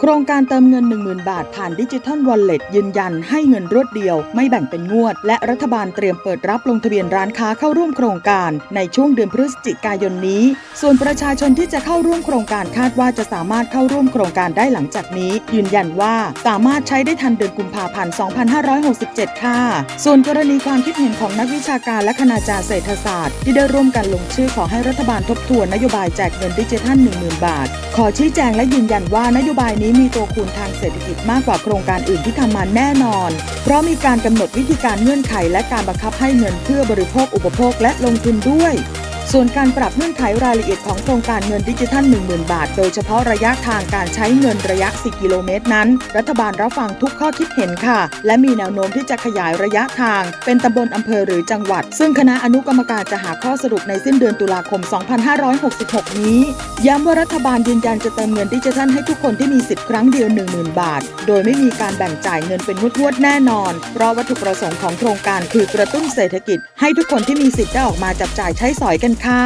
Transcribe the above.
โครงการเติมเงิน 10,000 บาท ผ่านดิจิทัลวอลเล็ตยืนยันให้เงินรวดเดียว ไม่แบ่งเป็นงวด และรัฐบาลเตรียมเปิดรับลงทะเบียนร้านค้าเข้าร่วมโครงการในช่วงเดือนพฤศจิกายนนี้ ส่วนประชาชนที่จะเข้าร่วมโครงการคาดว่าจะสามารถเข้าร่วมโครงการได้หลังจากนี้ ยืนยันว่าสามารถใช้ได้ทันเดือนกุมภาพันธ์ 2567 ค่ะ ส่วนกรณีความคิดเห็นของนักวิชาการและคณาจารย์เศรษฐศาสตร์ ที่ได้ร่วมกันลงชื่อขอให้รัฐบาลทบทวนนโยบายแจกเงินดิจิทัล 10,000 บาท ขอชี้แจงและยืนยันว่านโยบายนี้มีตัวคูณทางเศรษฐกิจมากกว่าโครงการอื่นที่ทำมาแน่นอน เพราะมีการกำหนดวิธีการเงื่อนไขและการบังคับให้เงินเพื่อบริโภคอุปโภคและลงทุนด้วย ส่วนการปรับเงื่อนไขรายละเอียดของโครงการเงินดิจิทัล 10,000 บาท โดยเฉพาะระยะทางการใช้เงินระยะ10กิโลเมตรนั้น รัฐบาลรับฟังทุกข้อคิดเห็นค่ะ และมีแนวโน้มที่จะขยายระยะทาง เป็นตำบลอำเภอหรือจังหวัด ซึ่งคณะอนุกรรมการจะหาข้อสรุปในสิ้นเดือนตุลาคม 2566 นี้ ย้ำว่ารัฐบาลยืนยันจะเติมเงินดิจิทัลให้ทุกคนที่มีสิทธิ์ครั้งเดียว 10,000 บาท โดยไม่มีการแบ่งจ่ายเงินเป็นงวดๆแน่นอน เพราะวัตถุประสงค์ของโครงการคือกระตุ้นเศรษฐกิจ ให้ทุกคนที่มีสิทธิ์ได้ออกมาจับจ่ายใช้สอยกันค่ะ